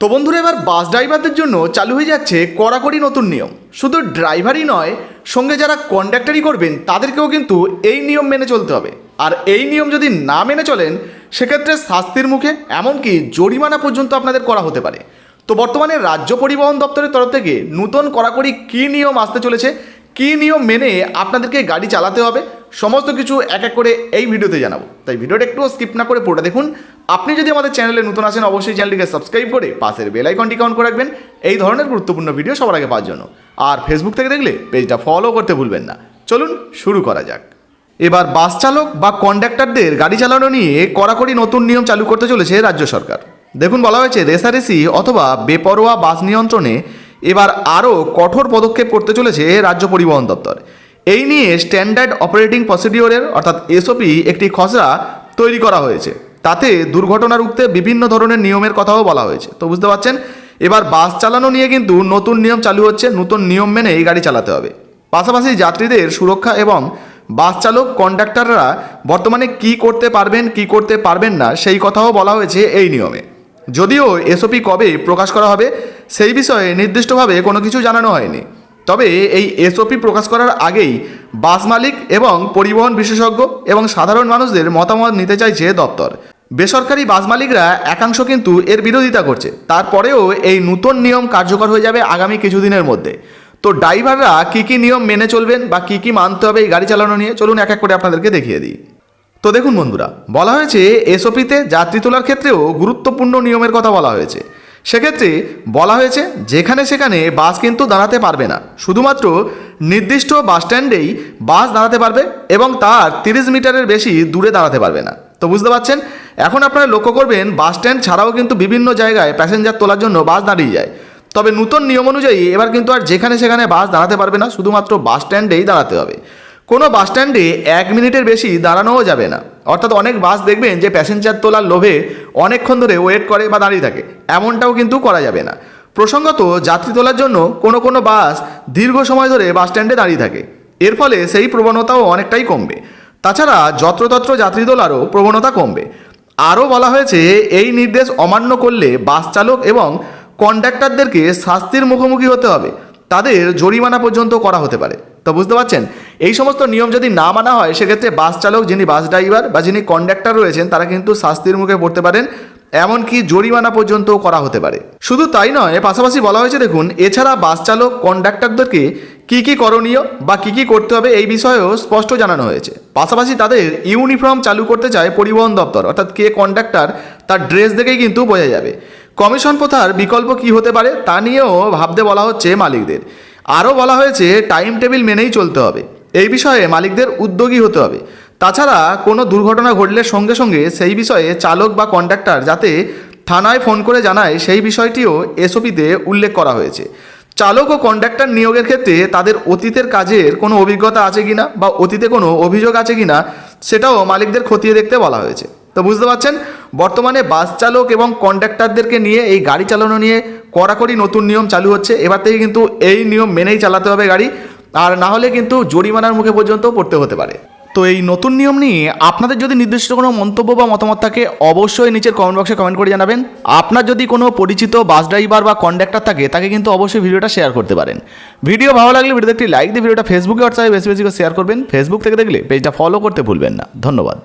তো বন্ধুরা, এবার বাস ড্রাইভারদের জন্য চালু হয়ে যাচ্ছে কড়াকড়ি নতুন নিয়ম। শুধু ড্রাইভারই নয়, সঙ্গে যারা কন্ডাক্টারই করবেন, তাদেরকেও কিন্তু এই নিয়ম মেনে চলতে হবে। আর এই নিয়ম যদি না মেনে চলেন, সেক্ষেত্রে শাস্তির মুখে, এমনকি জরিমানা পর্যন্ত আপনাদের করা হতে পারে। তো বর্তমানে রাজ্য পরিবহন দপ্তরের তরফ থেকে নতুন কড়াকড়ি কী নিয়ম আসতে চলেছে, কী নিয়ম মেনে আপনাদেরকে গাড়ি চালাতে হবে, সমস্ত কিছু এক এক করে এই ভিডিওতে জানাব। তাই ভিডিওটা একটু স্কিপ না করে পুরোটা দেখুন। আপনি যদি আমাদের চ্যানেলে নতুন আসেন অবশ্যই চ্যানেলটিকে সাবস্ক্রাইব করে পাশের বেল আইকনটি কাউন্ট করে রাখবেন। এই ধরনের গুরুত্বপূর্ণ ভিডিও সবার আগে পাওয়ার জন্য। আর ফেসবুক থেকে দেখলে পেজটা ফলো করতে ভুলবেন না। চলুন শুরু করা যাক। এবার বাস চালক বা কন্ডাক্টরদের গাড়ি চালানো নিয়ে কড়াকড়ি নতুন নিয়ম চালু করতে চলেছে রাজ্য সরকার। দেখুন, বলা হয়েছে রেসারেসি অথবা বেপরোয়া বাস নিয়ন্ত্রণে এবার আরও কঠোর পদক্ষেপ করতে চলেছে রাজ্য পরিবহন দপ্তর। এই নিয়ে স্ট্যান্ডার্ড অপারেটিং প্রসিডিওরের অর্থাৎ এসওপি একটি খসড়া তৈরি করা হয়েছে। তাতে দুর্ঘটনা রুখতে বিভিন্ন ধরনের নিয়মের কথাও বলা হয়েছে। তো বুঝতে পারছেন? এবার বাস চালানো নিয়ে কিন্তু নতুন নিয়ম চালু হচ্ছে, নতুন নিয়ম মেনে এই গাড়ি চালাতে হবে। পাশাপাশি যাত্রীদের সুরক্ষা এবং বাস চালক কন্ডাক্টররা বর্তমানে কি করতে পারবেন, কি করতে পারবেন না, সেই কথাও বলা হয়েছে এই নিয়মে। যদিও এসওপি কবে প্রকাশ করা হবে, সেই বিষয়ে নির্দিষ্টভাবে কোনো কিছু জানানো হয়নি। তবে এই এসওপি প্রকাশ করার আগেই বাস মালিক এবং পরিবহন বিশেষজ্ঞ এবং সাধারণ মানুষদের মতামত নিতে চাইছে দপ্তর। বেসরকারি বাস মালিকরা একাংশ কিন্তু এর বিরোধিতা করছে। তারপরেও এই নতুন নিয়ম কার্যকর হয়ে যাবে আগামী কিছুদিনের মধ্যে। তো ড্রাইভাররা কী কী নিয়ম মেনে চলবেন বা কী কী মানতে হবে এই গাড়ি চালানো নিয়ে চলুন এক এক করে আপনাদেরকে দেখিয়ে দিই। তো দেখুন বন্ধুরা, বলা হয়েছে এসওপিতে যাত্রী তোলার ক্ষেত্রেও গুরুত্বপূর্ণ নিয়মের কথা বলা হয়েছে। সেক্ষেত্রে বলা হয়েছে যেখানে সেখানে বাস কিন্তু দাঁড়াতে পারবে না। শুধুমাত্র নির্দিষ্ট বাস স্ট্যান্ডেই বাস দাঁড়াতে পারবে এবং তার তিরিশ মিটারের বেশি দূরে দাঁড়াতে পারবে না। তো বুঝতে পারছেন? এখন আপনারা লক্ষ্য করবেন, বাস স্ট্যান্ড ছাড়াও কিন্তু বিভিন্ন জায়গায় প্যাসেঞ্জার তোলার জন্য বাস দাঁড়িয়ে যায়। তবে নতুন নিয়ম অনুযায়ী এবার কিন্তু আর যেখানে সেখানে বাস দাঁড়াতে পারবে না, শুধুমাত্র বাস স্ট্যান্ডেই দাঁড়াতে হবে। কোনো বাস স্ট্যান্ডে এক মিনিটের বেশি দাঁড়ানোও যাবে না। অর্থাৎ অনেক বাস দেখবেন যে প্যাসেঞ্জার তোলার লোভে অনেকক্ষণ ধরে ওয়েট করে বা দাঁড়িয়ে থাকে। এমনটাও কিন্তু করা যাবে না। প্রসঙ্গত, যাত্রী তোলার জন্য কোনো কোনো বাস দীর্ঘ সময় ধরে বাস স্ট্যান্ডে দাঁড়িয়ে থাকে। এর ফলে সেই প্রবণতাও অনেকটাই কমবে। তাছাড়া যত্রতত্র যাত্রী তোলারও প্রবণতা কমবে। আরও বলা হয়েছে, এই নির্দেশ অমান্য করলে বাস চালক এবং কন্ডাক্টরদেরকে শাস্তির মুখোমুখি হতে হবে। তাদের জরিমানা পর্যন্ত করা হতে পারে। তো বুঝতে পারছেন? এই সমস্ত নিয়ম যদি না মানা হয়, সেক্ষেত্রে বাস চালক, যিনি বাস ড্রাইভার বা যিনি কন্ডাক্টর রয়েছেন, তারা কিন্তু শাস্তির মুখে পড়তে পারেন, এমনকি জরিমানা পর্যন্ত করা হতে পারে। শুধু তাই নয় পাশাপাশি বলা হয়েছে, দেখুন, এছাড়া বাস চালক, কন্ডাক্টরদেরকে কী কী করণীয় বা কী কী করতে হবে এই বিষয়েও স্পষ্ট জানানো হয়েছে। পাশাপাশি তাদের ইউনিফর্ম চালু করতে চায় পরিবহন দপ্তর, অর্থাৎ কে কন্ডাক্টর, তার ড্রেস দেখেই কিন্তু বোঝা যাবে। কমিশন প্রথার বিকল্প কি হতে পারে তা নিয়েও ভাবতে বলা হচ্ছে মালিকদের। আরও বলা হয়েছে, টাইম টেবিল মেনেই চলতে হবে। এই বিষয়ে মালিকদের উদ্যোগী হতে হবে। তাছাড়া কোনো দুর্ঘটনা ঘটলে সঙ্গে সঙ্গে সেই বিষয়ে চালক বা কন্ডাক্টর যাতে থানায় ফোন করে জানায়, সেই বিষয়টিও এসওপিতে উল্লেখ করা হয়েছে। চালক ও কন্ডাক্টর নিয়োগের ক্ষেত্রে তাদের অতীতের কাজের কোনো অভিজ্ঞতা আছে কিনা বা অতীতে কোনো অভিযোগ আছে কিনা সেটাও মালিকদের খতিয়ে দেখতে বলা হয়েছে। তো বুঝতে পারছেন? বর্তমানে বাস চালক এবং কন্ডাক্টরদেরকে নিয়ে এই গাড়ি চালানো নিয়ে কড়াকড়ি নতুন নিয়ম চালু হচ্ছে। এবার থেকে কিন্তু এই নিয়ম মেনেই চালাতে হবে গাড়ি। আর না হলে কিন্তু জরিমানার মুখে পর্যন্ত পড়তে হতে পারে। তো এই নতুন নিয়ম নিয়ে আপনাদের যদি নির্দিষ্ট কোনো মন্তব্য বা মতামত থাকে, অবশ্যই নিচের কমেন্ট বক্সে কমেন্ট করে জানাবেন। আপনার যদি কোনো পরিচিত বাস ড্রাইভার বা কন্ডাক্টর থাকে, তাকে কিন্তু অবশ্যই ভিডিওটা শেয়ার করতে পারেন। ভিডিও ভালো লাগলে ভিডিওতে একটি লাইক দিয়ে ভিডিওটা ফেসবুকে হোয়াটসঅ্যাপে বেশি বেশি করে শেয়ার করবেন। ফেসবুক থেকে দেখলে পেজটা ফলো করতে ভুলবেন না। ধন্যবাদ।